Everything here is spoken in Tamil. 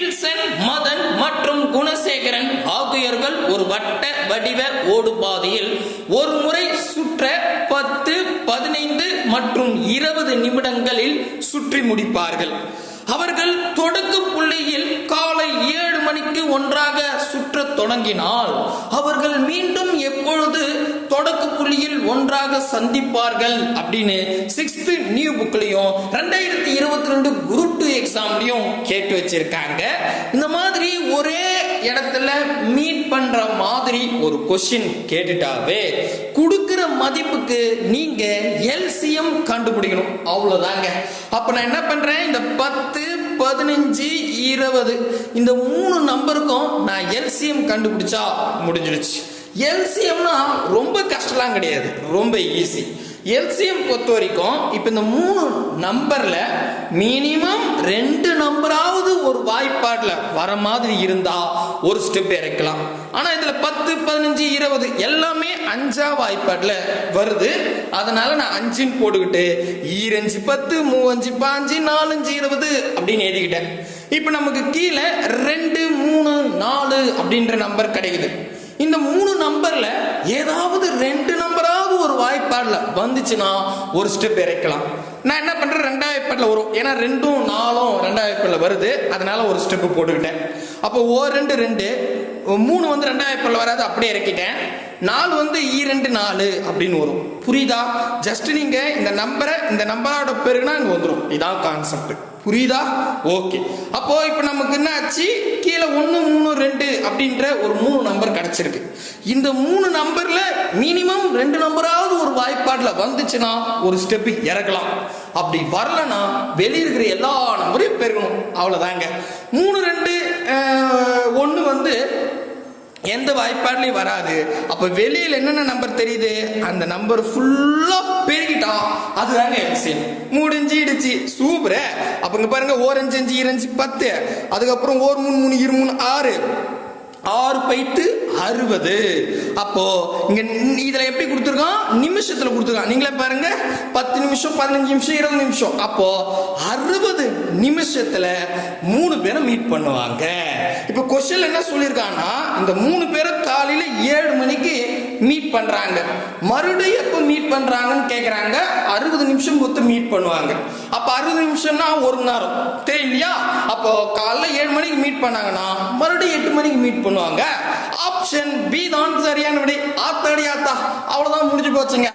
வில்சன் மதன் மற்றும் குணசேகரன் ஆகியோர்கள் ஒரு வட்ட வடிவ ஓடுபாதையில் ஒரு முறை சுற்ற பத்து பதினைந்து மற்றும் இருபது நிமிடங்களில் சுற்றி முடிப்பார்கள். அவர்கள் தொடக்க புள்ளியில் காலை ஏழு மணிக்கு ஒன்றாக சுற்றத் தொடங்கினால் அவர்கள் மீண்டும் எப்பொழுது தொடக்க ஒன்றாக சந்திப்பார்கள் அப்படின்னு சிக்ஸ்த் நியூ புக்லயும் ரெண்டாயிரத்தி இருபத்தி ரெண்டு குரூப் டூ எக்ஸாம்லயும் கேட்டு வச்சிருக்காங்க. இந்த மாதிரி ஒரே இடத்துல மீட் பண்ற மாதிரி ஒரு கொஸ்டின் கேட்டுட்டாவே கொடுக்கிற மதிப்புக்கு நீங்க எல்சிஎம் கண்டுபிடிக்கணும். அவ்வளவுதாங்க. அப்ப நான் என்ன பண்றேன்? இந்த பத்து பதினஞ்சு இருபது இந்த மூணு நம்பருக்கும் நான் எல்சிஎம் கண்டுபிடிச்சா முடிஞ்சிடுச்சு எல்சிஎம்னா ரொம்ப கஷ்டம்லாம் கிடையாது. ரொம்ப ஈஸி எல்சிஎம் பொறுத்த வரைக்கும் இப்போ இந்த மூணு நம்பரில் மினிமம் ரெண்டு நம்பராவது ஒரு வாய்ப்பாட்டில் வர மாதிரி இருந்தால் ஒரு ஸ்டெப் இறக்கலாம். ஆனால் இதில் பத்து பதினஞ்சு இருபது எல்லாமே அஞ்சா வாய்ப்பாட்டில் வருது. அதனால் நான் அஞ்சுன்னு போட்டுக்கிட்டு ஈரஞ்சு பத்து மூவஞ்சு பாஞ்சு நாலஞ்சு இருபது அப்படின்னு எழுதிக்கிட்டேன். இப்போ நமக்கு கீழே ரெண்டு மூணு நாலு அப்படின்ற நம்பர் கிடைக்குது. இந்த மூணு நம்பர்ல ஏதாவது ரெண்டு நம்பராவது ஒரு வாய்ப்பாடுல வந்துச்சுன்னா ஒரு ஸ்டெப் இறக்கலாம். நான் என்ன பண்றேன்? ரெண்டாவது வாய்ப்பாட்டில் வரும். ஏன்னா ரெண்டும் நாலும் ரெண்டாவது வாய்ப்பாட்டில் வருது. அதனால ஒரு ஸ்டெப் போட்டுக்கிட்டேன். அப்போ ஓ ரெண்டு ரெண்டு மூணு வந்து ரெண்டாவது வாய்ப்பாட்டில் வராது. அப்படியே இறக்கிட்டேன். நாலு வந்து ஈ ரெண்டு நாலு அப்படின்னு வரும். புரியுதா? ஜஸ்ட் நீங்க இந்த நம்பரை இந்த நம்பரோட பேருக்குன்னா இங்க வந்துடும் இதான் கான்செப்ட் புரியுதா? ஓகே. அப்போ இப்போ நமக்கு என்ன ஆச்சு? கீழே ஒன்று மூணு ரெண்டு அப்படின்ற ஒரு மூணு நம்பர் கிடைச்சிருக்கு. இந்த மூணு நம்பர்ல மினிமம் ரெண்டு நம்பராவது ஒரு வாய்ப்பாட்டில் வந்துச்சுன்னா ஒரு ஸ்டெப் இறக்கலாம். அப்படி வரலன்னா வெளியே இருக்கிற எல்லா நம்பரையும் பெருகணும். அவ்வளோதாங்க மூணு ரெண்டு ஒன்று வந்து எந்த வாய்ப்பாடுலையும் வராது. அப்போ வெளியில் என்னென்ன நம்பர் தெரியுது? அந்த நம்பர் ஃபுல்லாக பெருகிட்டோம் அதுதாங்க எல்சிஎம் முடிஞ்சிடுச்சு சூப்பரே. அப்போ இங்கே பாருங்க ஓரஞ்சு அஞ்சு இரஞ்சு பத்து. அதுக்கப்புறம் ஓர் மூணு மூணு இரு மூணு ஆறு. ஆறு போயிட்டு அறுபது. அப்போ இங்க இதுல எப்படி கொடுத்துருக்கோம் நிமிஷத்துல கொடுத்துருக்கான். நீங்களே பாருங்க. பத்து நிமிஷம் பதினஞ்சு நிமிஷம் இருபது நிமிஷம். அப்போ அறுபது நிமிஷத்துல மூணு பேரை மீட் பண்ணுவாங்க. இப்போ கொஸ்டின் என்ன சொல்லியிருக்காங்கன்னா இந்த மூணு பேரை காலையில ஏழு மணிக்கு மீட் பண்றாங்க. மறுபடியும் எப்போ மீட் பண்றாங்கன்னு கேக்குறாங்க. அறுபது நிமிஷம் கொடுத்து மீட் பண்ணுவாங்க. அப்ப அறுபது நிமிஷம்னா ஒரு மணி நேரம். தெரியலையா? அப்போ காலைல ஏழு மணிக்கு மீட் பண்ணாங்கன்னா மறுபடியும் எட்டு மணிக்கு மீட் பண்ணுவாங்க. ஆப்ஷன் பி தான் சரியான விடை ஆத்தாடி ஆத்தா. அவ்வளவுதான் முடிஞ்சு போச்சுங்க.